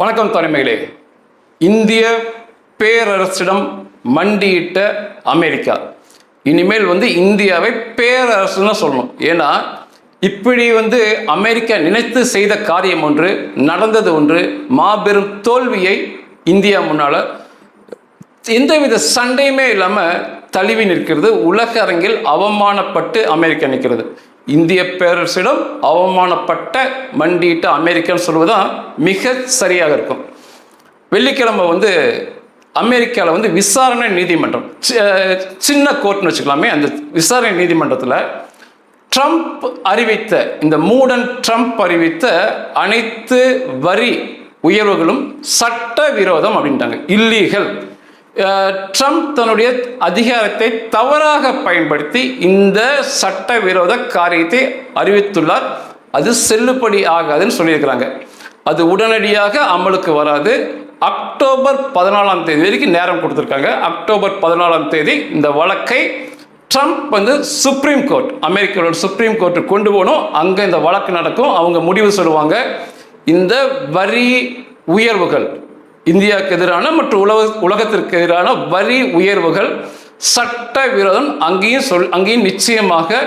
வணக்கம் தலைமையிலே இந்திய பேரரசிடம் மண்டியிட்ட அமெரிக்கா. இனிமேல் வந்து இந்தியாவை பேரரசுன்னு சொல்லணும். ஏன்னா இப்படி வந்து அமெரிக்கா நினைத்து செய்த காரியம் ஒன்று நடந்தது ஒன்று மாபெரும் தோல்வியை இந்தியா முன்னால் எந்தவித சண்டையுமே இல்லாமல் தழுவி நிற்கிறது. உலக அரங்கில் அவமானப்பட்டு அமெரிக்கா நிற்கிறது. இந்திய பேரரசிடம் அவமானப்பட்ட மண்டியிட்ட அமெரிக்கான்னு சொல்வதுதான் மிக சரியாக இருக்கும். வெள்ளிக்கிழமை வந்து அமெரிக்காவில் வந்து விசாரணை நீதிமன்றம் சின்ன கோர்ட்னு வச்சுக்கலாமே அந்த விசாரணை நீதிமன்றத்தில் ட்ரம்ப் அறிவித்த இந்த மூடன் ட்ரம்ப் அறிவித்த அனைத்து வரி உயர்வுகளும் சட்ட விரோதம் அப்படின்ட்டாங்க. இல்லீகல். ட்ரம்ப் தன்னுடைய அதிகாரத்தை தவறாக பயன்படுத்தி இந்த சட்டவிரோத காரியத்தை அறிவித்துள்ளார். அது செல்லுபடி ஆகாதுன்னு சொல்லியிருக்கிறாங்க. அது உடனடியாக அமலுக்கு வராது. அக்டோபர் பதினாலாம் தேதி வரைக்கும் நேரம் கொடுத்துருக்காங்க. அக்டோபர் பதினாலாம் தேதி இந்த வழக்கை ட்ரம்ப் வந்து சுப்ரீம் கோர்ட் அமெரிக்காவோட சுப்ரீம் கோர்ட்டு கொண்டு போகணும். அங்கே இந்த வழக்கு நடக்கும். அவங்க முடிவு சொல்லுவாங்க. இந்த வரி உயர்வுகள் இந்தியாவுக்கு எதிரான மற்றும் உலக உலகத்திற்கு எதிரான வரி உயர்வுகள் சட்ட விரோதம் அங்கேயும் சொல் அங்கேயும் நிச்சயமாக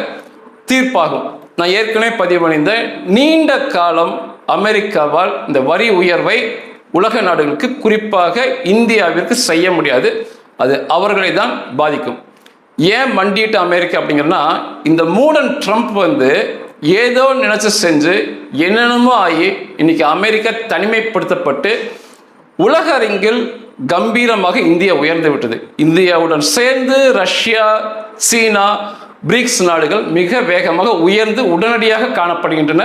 தீர்ப்பாகும். நான் ஏற்கனவே பதிவு நீண்ட காலம் அமெரிக்காவால் இந்த வரி உயர்வை உலக நாடுகளுக்கு குறிப்பாக இந்தியாவிற்கு செய்ய முடியாது. அது அவர்களை தான் பாதிக்கும். ஏன் மண்டிட்டு அமெரிக்கா அப்படிங்கிறனா இந்த மூடன் ட்ரம்ப் வந்து ஏதோ நினைச்சு செஞ்சு என்னென்னமோ ஆகி இன்னைக்கு அமெரிக்கா தனிமைப்படுத்தப்பட்டு உலக அரங்கில் கம்பீரமாக இந்தியா உயர்ந்து விட்டது. இந்தியாவுடன் சேர்ந்து ரஷ்யா சீனா பிரிக்ஸ் நாடுகள் மிக வேகமாக உயர்ந்து உடனடியாக காணப்படுகின்றன.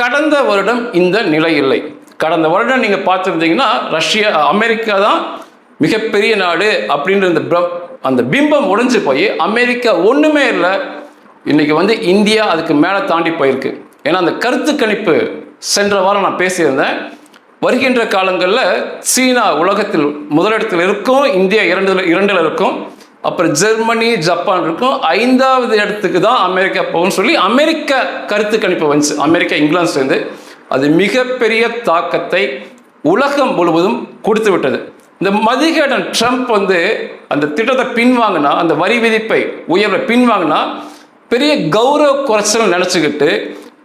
கடந்த வருடம் இந்த நிலை இல்லை. கடந்த வருடம் நீங்கள் பார்த்துருந்தீங்கன்னா ரஷ்யா அமெரிக்கா தான் மிகப்பெரிய நாடு அப்படின்ற இந்த அந்த பிம்பம் உடைஞ்சு போய் அமெரிக்கா ஒன்றுமே இல்லை. இன்னைக்கு வந்து இந்தியா அதுக்கு மேலே தாண்டி போயிருக்கு. ஏன்னா அந்த கருத்து கணிப்பு சென்ற வாரம் நான் பேசியிருந்தேன். வருகின்ற காலங்களில் சீனா உலகத்தில் முதலிடத்தில் இருக்கும் இந்தியா இரண்டு இரண்டில் இருக்கும் அப்புறம் ஜெர்மனி ஜப்பான் இருக்கும். ஐந்தாவது இடத்துக்கு தான் அமெரிக்கா போகும்னு சொல்லி அமெரிக்க கருத்து கணிப்பு வந்துச்சு. அமெரிக்கா இங்கிலாந்து சேர்ந்து. அது மிகப்பெரிய தாக்கத்தை உலகம் முழுவதும் கொடுத்து விட்டது. இந்த மதிகேடன் ட்ரம்ப் வந்து அந்த திட்டத்தை பின்வாங்கினா அந்த வரி விதிப்பை உயர்வை பின்வாங்கினா பெரிய கௌரவ குறைச்சல் நினச்சிக்கிட்டு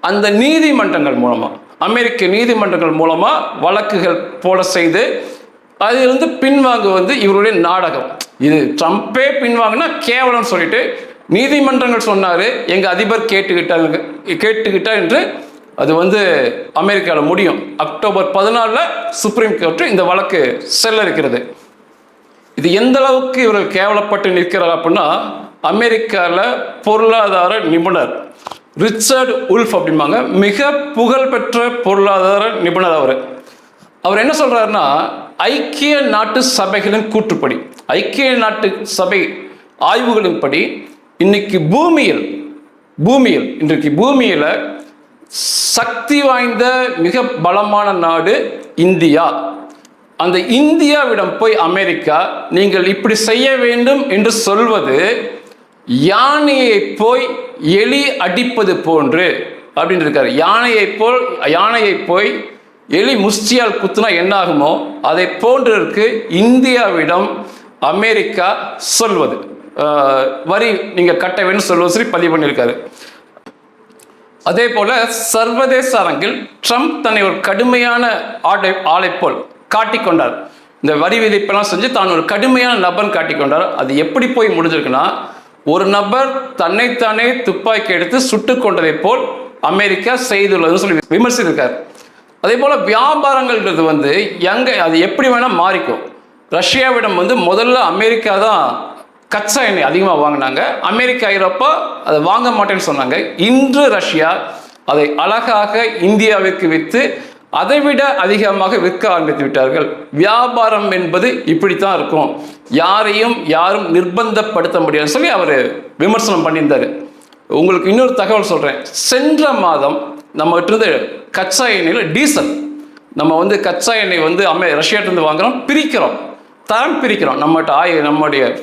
அந்த நீதிமன்றங்கள் மூலமாக அமெரிக்க நீதிமன்றங்கள் மூலமாக வழக்குகள் போட செய்து அதிலிருந்து பின்வாங்க வந்து இவருடைய நாடகம். இது ட்ரம்ப்பே பின்வாங்கினா கேவலம்னு சொல்லிட்டு நீதிமன்றங்கள் சொன்னார் எங்கள் அதிபர் கேட்டுக்கிட்டாங்க கேட்டுக்கிட்டா என்று அது வந்து அமெரிக்காவில் முடியும். அக்டோபர் பதினாலில் சுப்ரீம் கோர்ட்டு இந்த வழக்கு செல்ல இருக்கிறது. இது எந்த அளவுக்கு இவர்கள் கேவலப்பட்டு நிற்கிறார் அப்படின்னா அமெரிக்காவில் பொருளாதார நிபுணர் ரிச்சர்ட் உல்ஃப் அப்படிம்பாங்க. மிக புகழ்பெற்ற பொருளாதார நிபுணர் அவர். அவர் என்ன சொல்கிறாருன்னா ஐக்கிய நாட்டு சபைகளின் கூற்றுப்படி ஐக்கிய நாட்டு சபை ஆய்வுகளின்படி இன்னைக்கு பூமியில் பூமியில் இன்றைக்கு பூமியில் சக்தி வாய்ந்த மிக பலமான நாடு இந்தியா. அந்த இந்தியாவிடம் போய் அமெரிக்கா நீங்கள் இப்படி செய்ய வேண்டும் என்று சொல்வது யானையை போய் எலி அடிப்பது போன்று அப்படின்னு இருக்காரு யானையை போல் யானையை போய் எலி முஷ்டியால் குத்துனா என்ன ஆகுமோ அதை போன்று இருக்கு இந்தியாவிடம் அமெரிக்கா சொல்வது. வரி நீங்கள் கட்ட வேண்டும் சொல்வது சரி பதிவு பண்ணியிருக்காரு. அதே போல சர்வதேச அரங்கில் ட்ரம்ப் தன்னை ஒரு கடுமையான ஆடை ஆளை போல் காட்டிக்கொண்டார். இந்த வரி விதிப்பெல்லாம் செஞ்சு தான் ஒரு கடுமையான நபன் காட்டிக்கொண்டார். அது எப்படி போய் முடிஞ்சிருக்குன்னா ஒரு நபர் தன்னைத்தானே துப்பாக்கி எடுத்து சுட்டுக் கொண்டதை போல் அமெரிக்கா செய்துள்ளதுன்னு சொல்லி விமர்சித்திருக்கார். அதே போல் வியாபாரங்கள்ன்றது வந்து எங்கே அது எப்படி வேணால் மாறிக்கும். ரஷ்யாவிடம் வந்து முதல்ல அமெரிக்கா தான் கச்சா எண்ணெய் அதிகமாக வாங்கினாங்க. அமெரிக்கா ஐரோப்பா அதை வாங்க மாட்டேன்னு சொன்னாங்க. இன்று ரஷ்யா அதை அழகாக இந்தியாவிற்கு விற்று அதைவிட அதிகமாக விற்க ஆரம்பித்து விட்டார்கள். வியாபாரம் என்பது இப்படித்தான் இருக்கும். யாரையும் யாரும் நிர்பந்தப்படுத்த முடியாதுன்னு சொல்லி அவர் விமர்சனம் பண்ணியிருந்தாரு. உங்களுக்கு இன்னொரு தகவல் சொல்கிறேன் சென்ற மாதம் நம்ம கச்சா எண்ணெயில் டீசல். நம்ம வந்து கச்சா எண்ணெய் வந்து அம்மே ரஷ்யாட்டிருந்து வாங்குறோம் பிரிக்கிறோம். தரம் பிரிக்கிறோம். நம்மகிட்ட ஆய நம்முடைய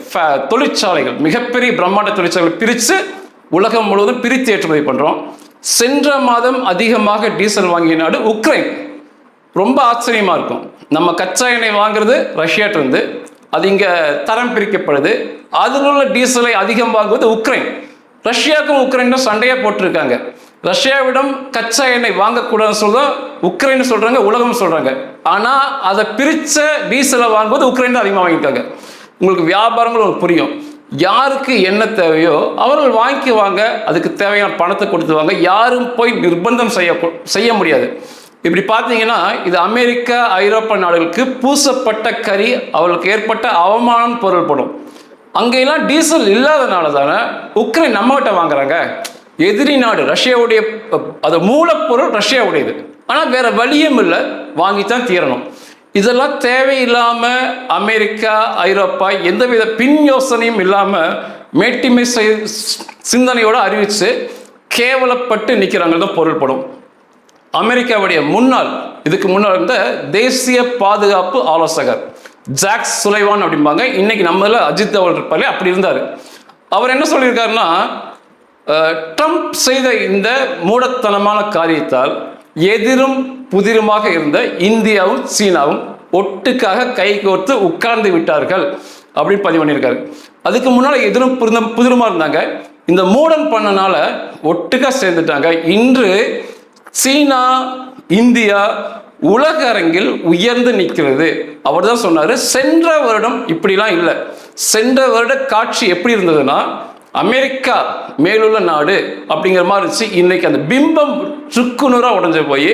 தொழிற்சாலைகள் மிகப்பெரிய பிரம்மாண்ட தொழிற்சாலைகள் பிரித்து உலகம் முழுவதும் பிரித்து ஏற்றுமதி பண்ணுறோம் சென்ற மாதம் அதிகமாக டீசல் வாங்கிய நாடு உக்ரைன். ரொம்ப ஆச்சரியமாக இருக்கும். நம்ம கச்சா எண்ணெய் வாங்குறது ரஷ்யாட்டிருந்து அது இங்கே தரம் பிரிக்கப்படுது. அதில் உள்ள டீசலை அதிகம் வாங்குவது உக்ரைன். ரஷ்யாவுக்கும் உக்ரைனும் சண்டையாக போட்டிருக்காங்க. ரஷ்யாவிடம் கச்சா எண்ணெய் வாங்கக்கூடாதுன்னு சொல்ல உக்ரைன் சொல்கிறாங்க உலகம் சொல்கிறாங்க ஆனால் அதை பிரித்த டீசலை வாங்குவது உக்ரைன் தான் அதிகமாக வாங்கிட்டாங்க உங்களுக்கு வியாபாரங்கள் உங்களுக்கு புரியும். யாருக்கு என்ன தேவையோ அவர்கள் வாங்கிக்குவாங்க. அதுக்கு தேவையான பணத்தை கொடுத்துவாங்க யாரும் போய் நிர்பந்தம் செய்ய செய்ய முடியாது. இப்படி பார்த்தீங்கன்னா இது அமெரிக்கா ஐரோப்பா நாடுகளுக்கு பூசப்பட்ட கறி அவர்களுக்கு ஏற்பட்ட அவமானம் பொருள்படும். அங்கெல்லாம் டீசல் இல்லாதனால தானே உக்ரைன் நம்மகிட்ட வாங்குறாங்க. எதிரி நாடு ரஷ்யாவுடைய அது மூலப்பொருள் ரஷ்யாவுடையது. ஆனால் வேற வழியும் இல்லை வாங்கித்தான் தீரணும். இதெல்லாம் தேவையில்லாமல் அமெரிக்கா ஐரோப்பா எந்தவித பின் யோசனையும் இல்லாமல் மேட்டிமை செய்- சிந்தனையோட அறிவித்து கேவலப்பட்டு நிற்கிறாங்க தான் பொருள்படும். அமெரிக்காவுடைய முன்னாள் இதுக்கு முன்னால் இருந்த தேசிய பாதுகாப்பு ஆலோசகர் ஜாக்ஸ் சுலைவான் அப்படிம்பாங்க. இன்னைக்கு நம்மள அஜித் அவர்கள் இருப்பாரு அப்படி இருந்தார். அவர் என்ன சொல்லியிருக்காருன்னா ட்ரம்ப் செய்த இந்த மூடத்தனமான காரியத்தால் எதிரும் புதிருமாக இருந்த இந்தியாவும் சீனாவும் ஒட்டுக்காக கைகோர்த்து உட்கார்ந்து விட்டார்கள் அப்படின்னு பதிவு பண்ணியிருக்காரு. அதுக்கு முன்னால் எதிரும் புரிந்த புதிருமா இருந்தாங்க. இந்த மூடன் பண்ணனால ஒட்டுக்காக சேர்ந்துட்டாங்க. இன்று சீனா இந்தியா உலக அரங்கில் உயர்ந்து நிற்கிறது. அவர் தான் சொன்னார் சென்ற வருடம் இப்படிலாம் இல்லை. சென்ற வருட காட்சி எப்படி இருந்ததுன்னா அமெரிக்கா மேலுள்ள நாடு அப்படிங்கிற மாதிரி இருந்துச்சு. இன்னைக்கு அந்த பிம்பம் சுக்குநூறாக உடஞ்சு போய்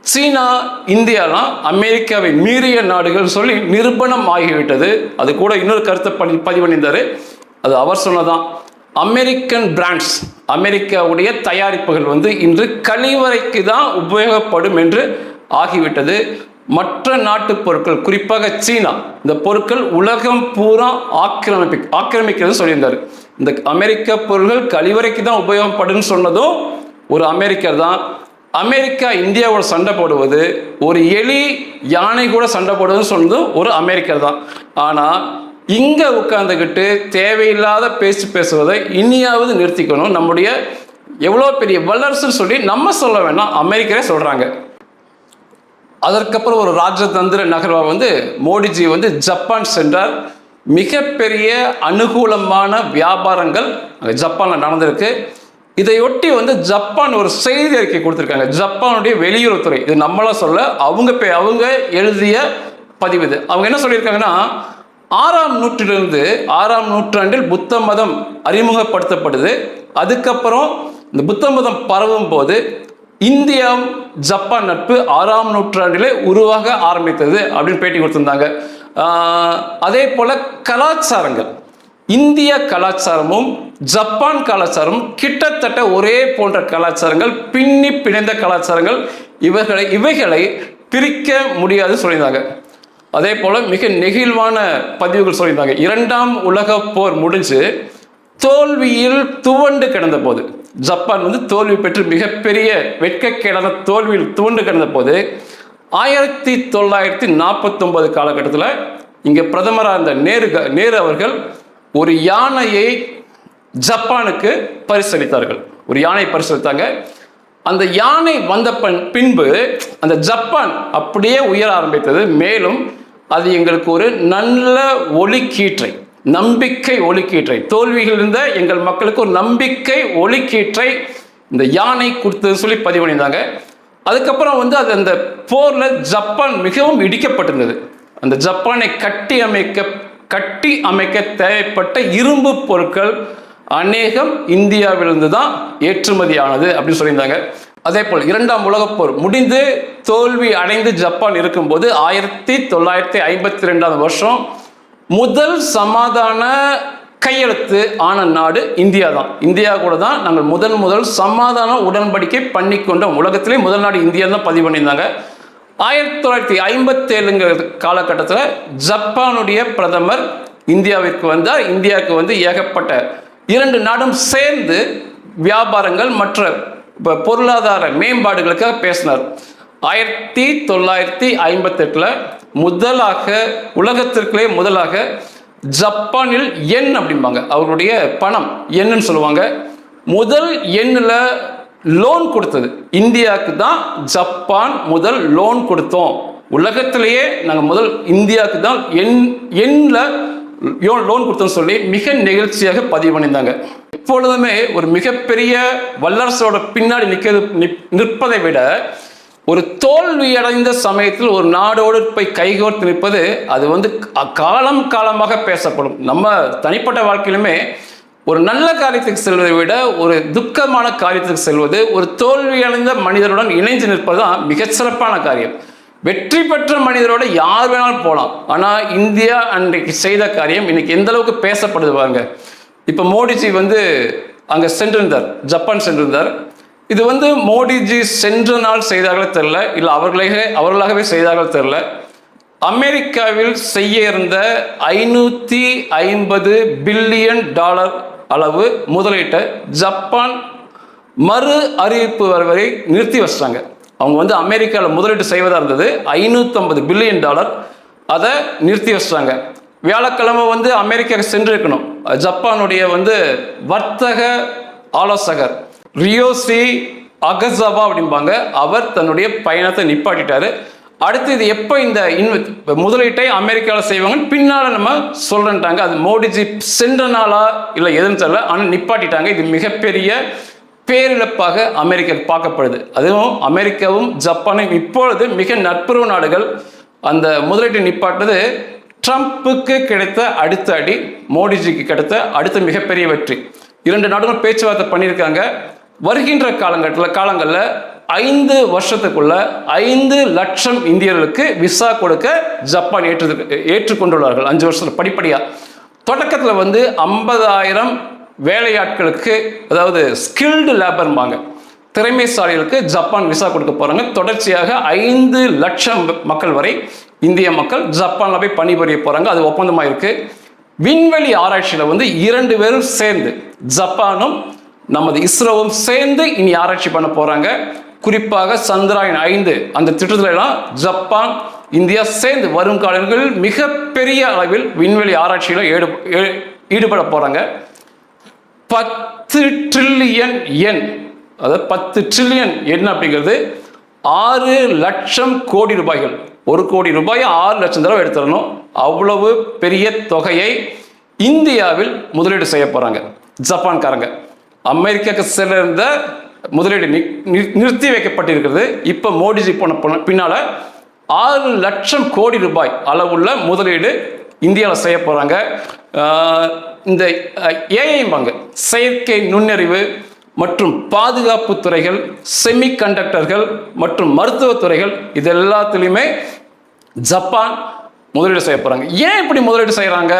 சீனா இந்தியாலாம் அமெரிக்காவை மீறிய நாடுகள் சொல்லி நிரூபணம் ஆகிவிட்டது. அது கூட இன்னொரு கருத்தை பணி பதிவு பண்ணியிருந்தாரு. அது அவர் சொன்னதான். அமெரிக்கன் பிராண்ட்ஸ் அமெரிக்காவுடைய தயாரிப்புகள் வந்து இன்று கழிவறைக்கு தான் உபயோகப்படும் என்று ஆகிவிட்டது. மற்ற நாட்டு பொருட்கள் குறிப்பாக சீனா இந்த பொருட்கள் உலகம் பூரா ஆக்கிரமிப்பு ஆக்கிரமிக்கிறது சொல்லியிருந்தார். இந்த அமெரிக்க பொருட்கள் கழிவறைக்கு தான் உபயோகப்படுன்னு சொன்னதும் ஒரு அமெரிக்கர் தான். அமெரிக்கா இந்தியாவோட சண்டை போடுவது ஒரு எலி யானை கூட சண்டை போடுவதுன்னு சொன்னதும் ஒரு அமெரிக்கர் தான். ஆனால் இங்கே உட்காந்துக்கிட்டு தேவையில்லாத பேச்சு பேசுவதை இனியாவது நிறுத்திக்கணும். நம்முடைய எவ்வளோ பெரிய வல்லரசுன்னு சொல்லி நம்ம சொல்ல வேணாம். அமெரிக்கரே சொல்கிறாங்க அதற்கப்புறம் ஒரு ராஜதந்திர நகர்வா வந்து மோடிஜி வந்து ஜப்பான் சென்றார். மிகப்பெரிய அனுகூலமான வியாபாரங்கள் அங்கே ஜப்பானில் நடந்திருக்கு. இதையொட்டி வந்து ஜப்பான் ஒரு செய்தி அறிக்கை கொடுத்துருக்காங்க. ஜப்பானுடைய வெளியுறவுத்துறை. இது நம்மளாம் சொல்ல அவங்க பே அவங்க எழுதிய பதிவு இது. அவங்க என்ன சொல்லியிருக்காங்கன்னா ஆறாம் நூற்றிலிருந்து ஆறாம் நூற்றாண்டில் புத்த மதம் அறிமுகப்படுத்தப்படுது. அதுக்கப்புறம் இந்த புத்த மதம் பரவும் போது இந்தியா ஜப்பான் நட்பு ஆறாம் நூற்றாண்டிலே உருவாக ஆரம்பித்தது அப்படின்னு பேட்டி கொடுத்துருந்தாங்க. அதே போல கலாச்சாரங்கள். இந்திய கலாச்சாரமும் ஜப்பான் கலாச்சாரமும் கிட்டத்தட்ட ஒரே போன்ற கலாச்சாரங்கள் பின்னி பிணைந்த கலாச்சாரங்கள். இவர்களை இவைகளை பிரிக்க முடியாது சொல்லியிருந்தாங்க. அதே போல மிக நெகிழ்வான பதிவுகள் சொல்லியிருந்தாங்க. இரண்டாம் உலகப் போர் முடிஞ்சு தோல்வியில் துவண்டு கிடந்த போது ஜப்பான் வந்து தோல்வி பெற்று மிகப்பெரிய வெட்கக்கேடான தோல்வியில் துவண்டு கிடந்த போது ஆயிரத்தி தொள்ளாயிரத்தி நாற்பத்தொன்பது காலகட்டத்தில் இங்கே பிரதமராக இருந்த நேரு க- நேரு அவர்கள் ஒரு யானையை ஜப்பானுக்கு பரிசளித்தார்கள். ஒரு யானை பரிசளித்தாங்க. அந்த யானை வந்த பின்பு அந்த ஜப்பான் அப்படியே உயர ஆரம்பித்தது. மேலும் அது எங்களுக்கு ஒரு நல்ல ஒளிக்கீற்றை நம்பிக்கை ஒளிக்கீற்றை தோல்விகள் இருந்த எங்கள் மக்களுக்கு ஒரு நம்பிக்கை ஒளிக்கீற்றை இந்த யானை கொடுத்தது சொல்லி பதிவு பண்ணியிருந்தாங்க. அதுக்கப்புறம் வந்து அது அந்த போரில் ஜப்பான் மிகவும் இடிக்கப்பட்டிருந்தது. அந்த ஜப்பானை கட்டி அமைக்க கட்டி அமைக்க தேவைப்பட்ட இரும்பு பொருட்கள் அநேகம் இந்தியாவிலிருந்து தான் ஏற்றுமதி ஆனது அப்படின்னு சொல்லியிருந்தாங்க. அதே போல் இரண்டாம் உலகப் போர் முடிந்து தோல்வி அடைந்து ஜப்பான் இருக்கும்போது ஆயிரத்தி தொள்ளாயிரத்தி ஐம்பத்தி ரெண்டாவது வருஷம் முதல் சமாதான கையெழுத்து ஆன நாடு இந்தியா தான் இந்தியா கூட தான் நாங்கள் முதன் முதல் சமாதான உடன்படிக்கை பண்ணிக்கொண்டோம் உலகத்திலே முதல் நாடு இந்தியா தான் பதிவு பண்ணியிருந்தாங்க. ஆயிரத்தி தொள்ளாயிரத்தி ஐம்பத்தேழுங்கிற காலகட்டத்தில் ஜப்பானுடைய பிரதமர் இந்தியாவிற்கு வந்தார். இந்தியாவுக்கு வந்து ஏகப்பட்ட இரண்டு நாடும் சேர்ந்து வியாபாரங்கள் மற்ற பொருளாதார மேம்பாடுகளுக்காக பேசினார். ஆயிரத்தி தொள்ளாயிரத்தி ஐம்பத்தெட்டில் முதலாக உலகத்திற்குள்ளே முதலாக ஜப்பானில் எண் அப்படிம்பாங்க. அவருடைய பணம் என்னன்னு சொல்லுவாங்க. முதல் எண்ணில் லோன் கொடுத்தது. இந்தியாவுக்கு தான் ஜப்பான் முதல் லோன் கொடுத்தோம். உலகத்திலேயே நாங்கள் முதல் இந்தியாவுக்கு தான் எண் எண்ணில் லோன் கொடுத்தோம்னு சொல்லி மிக நெகிழ்ச்சியாக பதிவு பண்ணியிருந்தாங்க. எப்பொழுதுமே ஒரு மிகப்பெரிய வல்லரசோட பின்னாடி நிற்கிறது நிற்பதை விட ஒரு தோல்வியடைந்த சமயத்தில் ஒரு நாடோடு போய் கைகோர்த்து நிற்பது அது வந்து காலம் காலமாக பேசப்படும். நம்ம தனிப்பட்ட வாழ்க்கையிலுமே ஒரு நல்ல காரியத்துக்கு செல்வதை விட ஒரு துக்கமான காரியத்துக்கு செல்வது ஒரு தோல்வியடைந்த மனிதருடன் இணைந்து நிற்பது தான் மிகச்சிறப்பான காரியம். வெற்றி பெற்ற மனிதரோட யார் வேணாலும் போகலாம் ஆனால் இந்தியா அன்றைக்கு செய்த காரியம் இன்னைக்கு எந்த அளவுக்கு பேசப்படுது பாருங்க. இப்போ மோடிஜி வந்து அங்கே சென்றிருந்தார். ஜப்பான் சென்றிருந்தார். இது வந்து மோடிஜி சென்ற நாள் செய்தார்களே தெரில இல்லை அவர்களே அவர்களாகவே செய்தார்கள் தெரில அமெரிக்காவில் செய்ய இருந்த ஐநூற்றி ஐம்பது பில்லியன் டாலர் அளவு முதலீட்டை ஜப்பான் மறு அறிவிப்பு வரை நிறுத்தி வச்சிட்டாங்க. அவங்க வந்து அமெரிக்காவில் முதலீட்டு செய்வதாக இருந்தது. ஐநூற்றம்பது பில்லியன் டாலர் அதை நிறுத்தி வச்சிட்டாங்க. வியாழக்கிழமை வந்து அமெரிக்காவுக்கு சென்றிருக்கணும். ஜப்பானுடைய வந்து வர்த்தக ஆலோசகர் ரியோசி அகசவா அப்படிம்பாங்க. அவர் தன்னுடைய பயணத்தை நிப்பாட்டிட்டாரு. அடுத்து இது எப்போ இந்த இன்வெ முதலீட்டை அமெரிக்காவில் செய்வாங்கன்னு பின்னால் நம்ம சொல்கிறேன்ட்டாங்க அது மோடிஜி சென்ற நாளா இல்லை எதுன்னு தெரியல. ஆனால் நிப்பாட்டிட்டாங்க. இது மிகப்பெரிய பேரிழப்பாக அமெரிக்கா பார்க்கப்படுது. அதுவும் அமெரிக்காவும் ஜப்பானும் இப்பொழுது மிக நட்புறவு நாடுகள். அந்த முதலீட்டை நிப்பாட்டது ட்ரம்ப்புக்கு கிடைத்த அடுத்த அடி மோடிஜிக்கு கிடைத்த அடுத்த மிகப்பெரிய வெற்றி. இரண்டு நாடுகளும் பேச்சுவார்த்தை பண்ணியிருக்காங்க. வருகின்ற காலங்கட்டத்தில் காலங்களில் ஐந்து வருஷத்துக்குள்ள ஐந்து லட்சம் இந்தியர்களுக்கு விசா கொடுக்க ஜப்பான் ஏற்று ஏற்றுக்கொண்டுள்ளார்கள். அஞ்சு வருஷத்தில் படிப்படியாக தொடக்கத்தில் வந்து ஐம்பதாயிரம் வேலையாட்களுக்கு அதாவது ஸ்கில்டு லேபர்ம்பாங்க திறமைசாலிகளுக்கு ஜப்பான் விசா கொடுக்க போகிறாங்க தொடர்ச்சியாக ஐந்து லட்சம் மக்கள் வரை இந்திய மக்கள் ஜப்பானில் போய் பணிபுரிய போகிறாங்க அது ஒப்பந்தமாக இருக்குது விண்வெளி ஆராய்ச்சியில் வந்து இரண்டு பேரும் சேர்ந்து ஜப்பானும் நமது இஸ்ரோவும் சேர்ந்து இனி ஆராய்ச்சி பண்ண போகிறாங்க குறிப்பாக சந்திராயன் ஐந்து அந்த திட்டத்திலலாம் ஜப்பான் இந்தியா சேர்ந்து வரும் காலங்களில் மிகப்பெரிய அளவில் விண்வெளி ஆராய்ச்சியில் ஈடுபட போகிறாங்க பத்து ட்ரில்லியன் எண் அதாவது பத்து ட்ரில்லியன் எண் அப்படிங்கிறது ஆறு லட்சம் கோடி ரூபாய்கள். ஒரு கோடி ரூபாய் ஆறு லட்சம் தடவை எடுத்துடணும். அவ்வளவு பெரிய தொகையை இந்தியாவில் முதலீடு செய்ய போகிறாங்க ஜப்பான்காரங்க. அமெரிக்காவுக்கு சிறந்த முதலீடு நிறுத்தி வைக்கப்பட்டிருக்கிறது. இப்போ மோடிஜி போன பின்னால் ஆறு லட்சம் கோடி ரூபாய் அளவுள்ள முதலீடு இந்தியாவில் செய்ய போகிறாங்க இந்த ஏஐம்பாங்க செயற்கை நுண்ணறிவு மற்றும் பாதுகாப்பு துறைகள் செமி கண்டக்டர்கள் மற்றும் மருத்துவத்துறைகள் இது எல்லாத்துலேயுமே ஜப்பான் முதலீடு செய்ய போகிறாங்க ஏன் இப்படி முதலீடு செய்கிறாங்க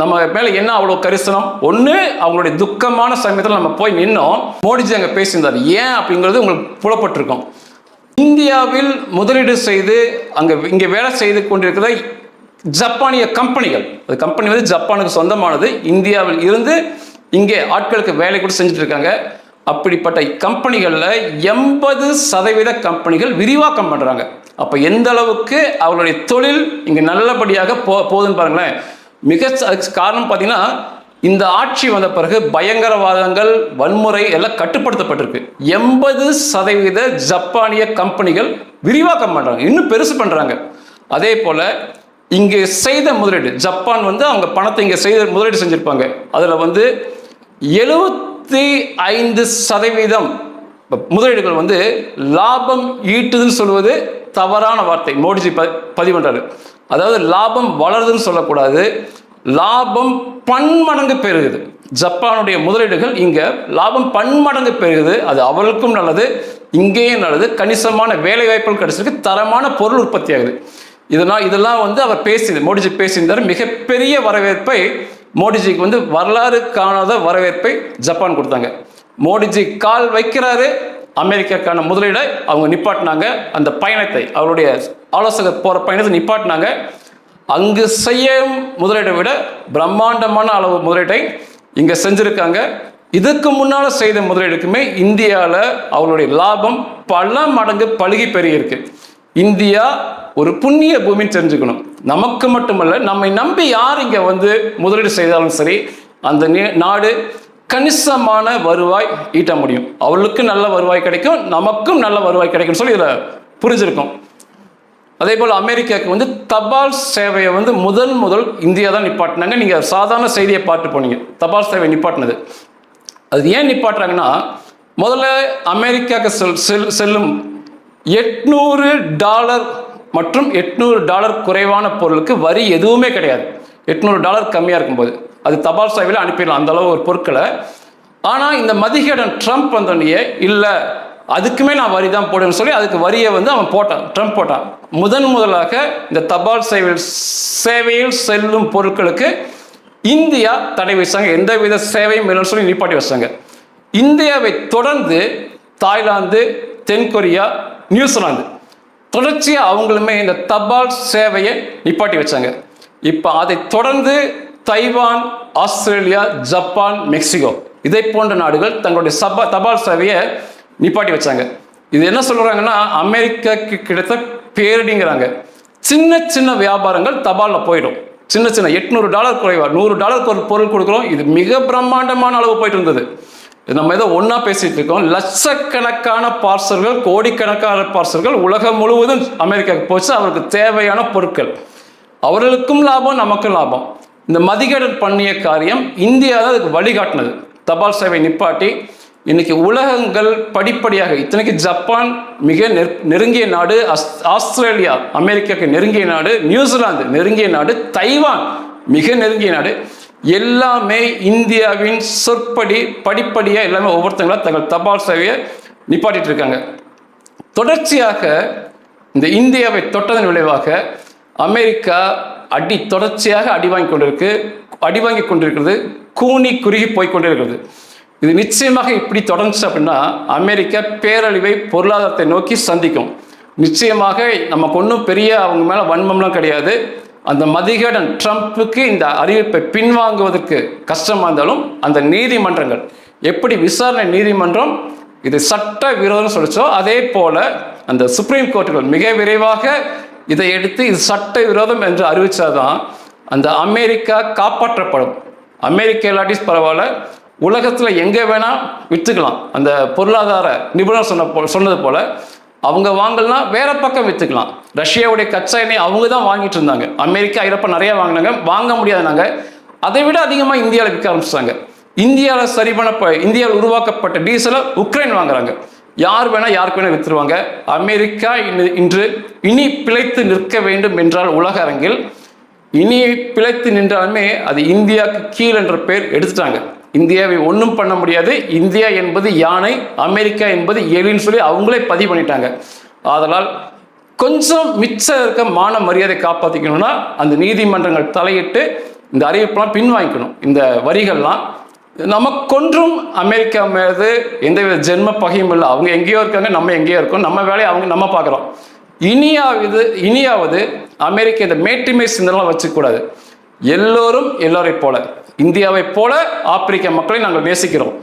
நம்ம மேலே என்ன அவ்வளோ கரிசனம்? ஒன்று அவங்களுடைய துக்கமான சமயத்தில் நம்ம போய் நின்னோம். மோடிஜி அங்கே பேசியிருந்தார். ஏன் அப்படிங்கிறது உங்களுக்கு புலப்பட்டிருக்கும். இந்தியாவில் முதலீடு செய்து அங்கே இங்கே வேலை செய்து கொண்டிருக்கிற ஜப்பானிய கம்பெனிகள். அது கம்பெனி வந்து ஜப்பானுக்கு சொந்தமானது. இந்தியாவில் இருந்து இங்கே ஆட்களுக்கு வேலை கூட செஞ்சுட்டு இருக்காங்க அப்படிப்பட்ட கம்பெனிகளில் எண்பது சதவீத கம்பெனிகள் விரிவாக்கம் பண்ணுறாங்க அப்போ எந்த அளவுக்கு அவர்களுடைய தொழில் இங்கே நல்லபடியாக போ போகுதுன்னு பாருங்களேன். மிக காரணம் பார்த்தீங்கன்னா இந்த ஆட்சி வந்த பிறகு பயங்கரவாதங்கள் வன்முறை எல்லாம் கட்டுப்படுத்தப்பட்டிருக்கு. எண்பது சதவீத ஜப்பானிய கம்பெனிகள் விரிவாக்கம் பண்ணுறாங்க இன்னும் பெருசு பண்ணுறாங்க அதே போல் இங்கே செய்த முதலீடு ஜப்பான் வந்து அவங்க பணத்தை இங்கே செய்த முதலீடு செஞ்சுருப்பாங்க. அதில் வந்து எழுபத்தி ஐந்து சதவீதம் முதலீடுகள் வந்து லாபம் ஈட்டுதுன்னு சொல்வது தவறான வார்த்தை. மோடிஜி ப பதிவு பண்ணுறாரு அதாவது லாபம் வளருதுன்னு சொல்லக்கூடாது. லாபம் பன்மடங்கு பெருகுது. ஜப்பானுடைய முதலீடுகள் இங்கே லாபம் பன்மடங்கு பெருகுது. அது அவர்களுக்கும் நல்லது இங்கேயும் நல்லது. கணிசமான வேலை வாய்ப்புகள் கிடைச்சிருக்கு. தரமான பொருள் உற்பத்தி ஆகுது இதெல்லாம் இதெல்லாம் வந்து அவர் பேசி மோடிஜி பேசியிருந்தார். மிகப்பெரிய வரவேற்பை மோடிஜிக்கு வந்து வரலாறு காணாத வரவேற்பை ஜப்பான் கொடுத்தாங்க. மோடிஜி கால் வைக்கிறாரு. அமெரிக்காக்கான முதலீடை அவங்க நிப்பாட்டினாங்க. அந்த பயணத்தை அவருடைய ஆலோசகர் போகிற பயணத்தை நிப்பாட்டினாங்க. அங்கு செய்யும் முதலீடை விட பிரம்மாண்டமான அளவு முதலீட்டை இங்கே செஞ்சுருக்காங்க. இதுக்கு முன்னால் செய்த முதலீடுக்குமே இந்தியாவில் அவருடைய லாபம் பல மடங்கு பழுகி பெருகியிருக்கு இந்தியா ஒரு புண்ணிய பூமின்னு தெரிஞ்சுக்கணும். நமக்கு மட்டுமல்ல நம்மை நம்பி யார் இங்கே வந்து முதலீடு செய்தாலும் சரி அந்த நாடு கணிசமான வருவாய் ஈட்ட முடியும். அவளுக்கு நல்ல வருவாய் கிடைக்கும் நமக்கும் நல்ல வருவாய் கிடைக்கும் சொல்லி இதில் புரிஞ்சிருக்கும். அதே போல் அமெரிக்காவுக்கு வந்து தபால் சேவையை வந்து முதல் முதல் இந்தியா தான் நிப்பாட்டினாங்க. நீங்கள் சாதாரண செய்தியை பார்த்து போனீங்க. தபால் சேவை நிப்பாட்டினது. அது ஏன் நிப்பாட்டுறாங்கன்னா முதல்ல அமெரிக்காவுக்கு செல் செல் செல்லும் எட்நூறு டாலர் மற்றும் எட்நூறு டாலர் குறைவான பொருளுக்கு வரி எதுவுமே கிடையாது. எட்நூறு டாலர் கம்மியாக இருக்கும்போது. அது தபால் சேவையில் அனுப்பிடலாம் அந்த அளவு ஒரு பொருட்களை. ஆனால் இந்த மதிகேடன் ட்ரம்ப் வந்தோடனே இல்லை அதுக்குமே நான் வரி தான் போடுவேன்னு சொல்லி அதுக்கு வரியை வந்து அவன் போட்டான் ட்ரம்ப் போட்டான். முதன் முதலாக இந்த தபால் சேவை சேவையில் செல்லும் பொருட்களுக்கு இந்தியா தடை வச்சாங்க எந்தவித சேவையும் இல்லைன்னு சொல்லி நிப்பாட்டி வச்சாங்க. இந்தியாவை தொடர்ந்து தாய்லாந்து தென்கொரியா நியூசிலாந்து தொடர்ச்சியாக அவங்களுமே இந்த தபால் சேவையை நிப்பாட்டி வச்சாங்க. இப்போ அதை தொடர்ந்து தைவான் ஆஸ்திரேலியா ஜப்பான் மெக்சிகோ இதை போன்ற நாடுகள் தங்களுடைய சபா தபால் சேவையை நிப்பாட்டி வச்சாங்க. இது என்ன சொல்கிறாங்கன்னா அமெரிக்காக்கு கிடைத்த பேரிடிங்கிறாங்க. சின்ன சின்ன வியாபாரங்கள் தபாலில் போயிடும். சின்ன சின்ன எட்நூறு டாலர் குறைவா நூறு டாலர் ஒரு பொருள் கொடுக்குறோம். இது மிக பிரம்மாண்டமான அளவு போயிட்டு இருந்தது. நம்ம ஏதோ ஒன்றா பேசிட்டு இருக்கோம். லட்சக்கணக்கான பார்சல்கள் கோடிக்கணக்கான பார்சல்கள் உலகம் முழுவதும் அமெரிக்காவுக்கு போச்சு. அவருக்கு தேவையான பொருட்கள். அவர்களுக்கும் லாபம் நமக்கும் லாபம். இந்த மதிகடன் பண்ணிய காரியம் இந்தியா தான் அதுக்கு வழிகாட்டினது. தபால் சேவை நிப்பாட்டி இன்னைக்கு உலகங்கள் படிப்படியாக இத்தனைக்கு ஜப்பான் மிக நெருங்கிய நாடு அஸ்- ஆஸ்திரேலியா அமெரிக்காவுக்கு நெருங்கிய நாடு நியூசிலாந்து நெருங்கிய நாடு தைவான் மிக நெருங்கிய நாடு. எல்லாமே இந்தியாவின் சொற்படி படிப்படியாக எல்லாமே ஒவ்வொருத்தங்களா தங்கள் தபால் சேவையை நிப்பாட்டிட்டு இருக்காங்க. தொடர்ச்சியாக இந்த இந்தியாவை தொட்டதன் விளைவாக அமெரிக்கா அடி தொடர்ச்சியாக அடி வாங்கி கொண்டிருக்கு அடி வாங்கி கொண்டிருக்கிறது கூனி குறுகி போய் கொண்டிருக்கிறது. இது நிச்சயமாக இப்படி தொடர்ந்துச்சு அப்படின்னா அமெரிக்கா பேரழிவை பொருளாதாரத்தை நோக்கி சந்திக்கும். நிச்சயமாக நமக்கு ஒன்றும் பெரிய அவங்க மேலே வன்மம்லாம் கிடையாது. அந்த மதிகேடன் ட்ரம்ப்புக்கு இந்த அறிவிப்பை பின்வாங்குவதற்கு கஷ்டமாக இருந்தாலும் அந்த நீதிமன்றங்கள் எப்படி விசாரணை நீதிமன்றம் இது சட்ட விரோதம் சொல்லிச்சோ அதே போல அந்த சுப்ரீம் கோர்ட்டுகள் மிக விரைவாக இதை எடுத்து இது சட்ட விரோதம் என்று அறிவித்தாதான் அந்த அமெரிக்கா காப்பாற்றப்படும். அமெரிக்க இல்லாட்டிஸ் பரவாயில்ல உலகத்தில் எங்கே வேணால் விற்றுக்கலாம் அந்த பொருளாதார நிபுணர் சொன்ன போ சொன்னது போல அவங்க வாங்கலாம் வேற பக்கம் விற்றுக்கலாம் ரஷ்யாவுடைய கச்சா எண்ணெய் அவங்க தான் வாங்கிட்டு இருந்தாங்க. அமெரிக்கா ஐரோப்பா நிறைய வாங்கினாங்க. வாங்க முடியாதுனாங்க. அதை விட அதிகமாக இந்தியாவில் விற்க ஆரம்பிச்சிட்டாங்க. இந்தியாவில் சரிபான இந்தியாவில் உருவாக்கப்பட்ட டீசலை உக்ரைன் வாங்குறாங்க. யார் வேணா யாருக்கு வேணா வித்துருவாங்க. அமெரிக்கா இன்று- இன்று இனி பிழைத்து நிற்க வேண்டும் என்றால் உலக அரங்கில் இனி பிழைத்து நின்றாலுமே அது இந்தியாவுக்கு கீழ் என்ற பேர் எடுத்துட்டாங்க. இந்தியாவை ஒன்றும் பண்ண முடியாது. இந்தியா என்பது யானை அமெரிக்கா என்பது எலின்னு சொல்லி அவங்களே பதிவு பண்ணிட்டாங்க. ஆதலால் கொஞ்சம் மிச்சம் இருக்க மான மரியாதை காப்பாற்றிக்கணும்னா அந்த நீதிமன்றங்கள் தலையிட்டு இந்த அறிவிப்பெல்லாம் பின்வாங்கிக்கணும். இந்த வரிகள்லாம் நமக்கொன்றும் அமெரிக்கா மீது எந்தவித ஜென்ம பகையும் இல்லை. அவங்க எங்கேயோ இருக்காங்க நம்ம எங்கேயோ இருக்கோம். நம்ம வேலையை அவங்க நம்ம பார்க்குறோம். இனியாவது இனியாவது அமெரிக்கா இந்த மேட்டுமை சிந்தனைலாம் வச்சுக்கூடாது எல்லோரும் எல்லோரை போல. இந்தியாவைப் போல ஆப்பிரிக்க மக்களை நாங்கள் நேசிக்கிறோம்.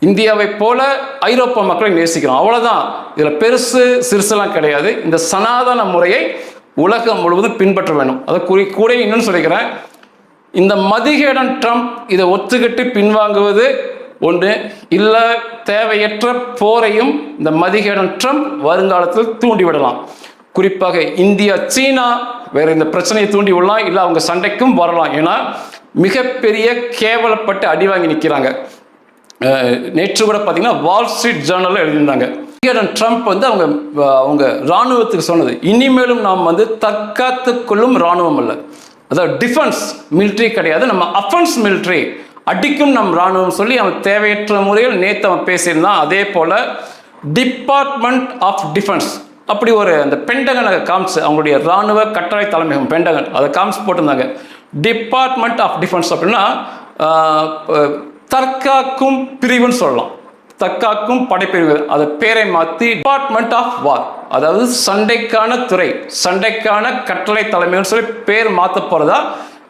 இந்தியாவைப் போல ஐரோப்பா மக்களை நேசிக்கிறோம். அவ்வளோதான் இதில் பெருசு சிறுசெல்லாம் கிடையாது. இந்த சனாதன முறையை உலகம் முழுவதும் பின்பற்ற வேண்டும். அதை குறி கூட இன்னும் சொல்லிக்கிறேன். இந்த மதிகேடன் ட்ரம்ப் இதை ஒத்துக்கிட்டு பின்வாங்குவது ஒன்று. இல்லை தேவையற்ற போரையும் இந்த மதிகேடன் ட்ரம்ப் வருங்காலத்தில் தூண்டிவிடலாம். குறிப்பாக இந்தியா சீனா வேற இந்த பிரச்சனையை தூண்டி விடலாம் இல்லை அவங்க சண்டைக்கும் வரலாம். ஏன்னா மிகப்பெரிய கேவலப்பட்டு அடி வாங்கி நிற்கிறாங்க நேற்று கூட பார்த்தீங்கன்னா வால் ஸ்ட்ரீட் ஜேர்னலில் எழுதியிருந்தாங்க. ட்ரம்ப் வந்து அவங்க அவங்க இராணுவத்துக்கு சொன்னது இனிமேலும் நாம் வந்து தற்காத்து கொள்ளும் இராணுவம் அல்ல. அதாவது டிஃபென்ஸ் மிலிட்ரி கிடையாது நம்ம அஃபென்ஸ் மிலிட்ரி அடிக்கும் நம் இராணுவம் சொல்லி அவன் தேவையற்ற முறையில் நேற்று அவன் பேசியிருந்தான். அதே போல் டிபார்ட்மெண்ட் ஆஃப் டிஃபென்ஸ் அப்படி ஒரு அந்த பெண்டகனை காமிச்சு அவங்களுடைய இராணுவ கட்டளை தலைமையகம் பெண்டகன் அதை காமிச்சு போட்டிருந்தாங்க. டிபார்ட்மெண்ட் ஆஃப் டிஃபென்ஸ் அப்படின்னா தற்காக்கும் பிரிவுன்னு சொல்லலாம். தற்காக்கும் படைப்பிரிவு. அதை பேரை மாற்றி டிபார்ட்மெண்ட் ஆஃப் வார் அதாவது சண்டைக்கான துறை சண்டைக்கான கட்டளை தலைமைன்னு சொல்லி பேர் மாற்ற போகிறதா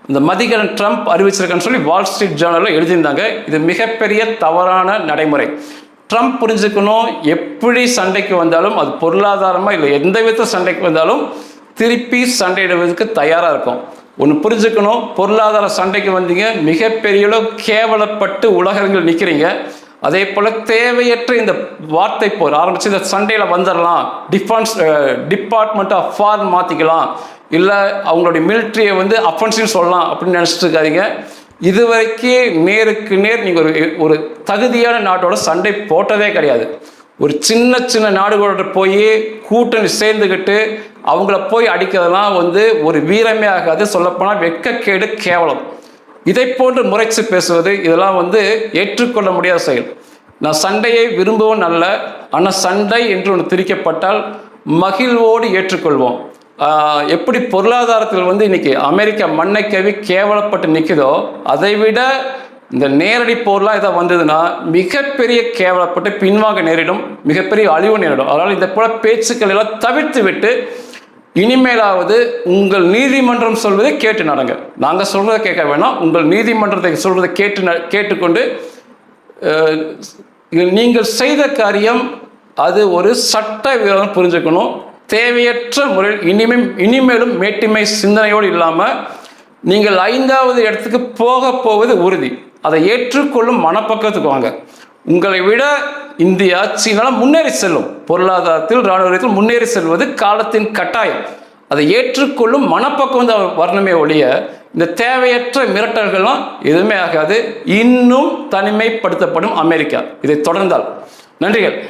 இந்த மதிகரன் ட்ரம்ப் அறிவிச்சிருக்கேன்னு சொல்லி வால் ஸ்ட்ரீட் ஜேர்னலில் எழுதியிருந்தாங்க. இது மிகப்பெரிய தவறான நடைமுறை. ட்ரம்ப் புரிஞ்சுக்கணும் எப்படி சண்டைக்கு வந்தாலும் அது பொருளாதாரமாக இல்லை எந்த வித சண்டைக்கு வந்தாலும் திருப்பி சண்டையிடுவதற்கு தயாராக இருக்கும். ஒன்று புரிஞ்சுக்கணும். பொருளாதார சண்டைக்கு வந்தீங்க. மிகப்பெரிய அளவு கேவலப்பட்டு உலகங்கள் நிற்கிறீங்க அதே போல் தேவையற்ற இந்த வார்த்தை போர் ஆரம்பித்து இந்த சண்டையில் வந்துடலாம் டிஃபென்ஸ் டிபார்ட்மெண்ட் ஆஃப் ஃபாரின் மாற்றிக்கலாம் இல்லை அவங்களுடைய மிலிட்ரியை வந்து அஃபென்சிவ் சொல்லலாம் அப்படின்னு நினச்சிட்டு இருக்காதிங்க. இதுவரைக்கே நேருக்கு நேர் நீங்கள் ஒரு ஒரு தகுதியான நாட்டோட சண்டை போட்டதே கிடையாது. ஒரு சின்ன சின்ன நாடுகளோட போய் கூட்டணி சேர்ந்துக்கிட்டு அவங்கள போய் அடிக்கிறதெல்லாம் வந்து ஒரு வீரமே ஆகாது சொல்லப்போனால் வெட்கக்கேடு கேவலம். இதை போன்று முறைச்சு பேசுவது இதெல்லாம் வந்து ஏற்றுக்கொள்ள முடியாத செயல். நான் சண்டையை விரும்பவும் அல்ல ஆனால் சண்டை என்று ஒன்று திரிக்கப்பட்டால் மகிழ்வோடு ஏற்றுக்கொள்வோம். எப்படி பொருளாதாரத்தில் வந்து இன்னைக்கு அமெரிக்கா மண்ணை கவி கேவலப்பட்டு நிற்குதோ அதை விட இந்த நேரடி போர்லாம் இதை வந்ததுன்னா மிகப்பெரிய கேவலப்பட்டு பின்வாங்க நேரிடும் மிகப்பெரிய அழிவு நேரிடும். அதனால் இந்த போல பேச்சுக்கள் எல்லாம் தவிர்த்து விட்டு இனிமேலாவது உங்கள் நீதிமன்றம் சொல்வதை கேட்டு நடங்க. நாங்கள் சொல்றதை கேட்க வேணாம். உங்கள் நீதிமன்றத்தை சொல்வதை கேட்டு ந- கேட்டுக்கொண்டு நீங்கள் செய்த காரியம் அது ஒரு சட்ட விரோதம் புரிஞ்சுக்கணும். தேவையற்ற முறையில் இனிமே இனிமேலும் மேட்டிமை சிந்தனையோடு இல்லாமல் நீங்கள் ஐந்தாவது இடத்துக்கு போக போவது உறுதி. அதை ஏற்றுக்கொள்ளும் மனப்பக்கத்துக்கு வாங்க. உங்களை விட இந்தியா சீனால முன்னேறி செல்லும். பொருளாதாரத்தில் இராணுவத்தில் முன்னேறி செல்வது காலத்தின் கட்டாயம். அதை ஏற்றுக்கொள்ளும் மனப்பக்கம் தான் வரணுமே ஒழிய இந்த தேவையற்ற மிரட்டல்கள்லாம் எதுவுமே ஆகாது. இன்னும் தனிமைப்படுத்தப்படும் அமெரிக்கா. இதை தொடர்ந்தால். நன்றிகள்.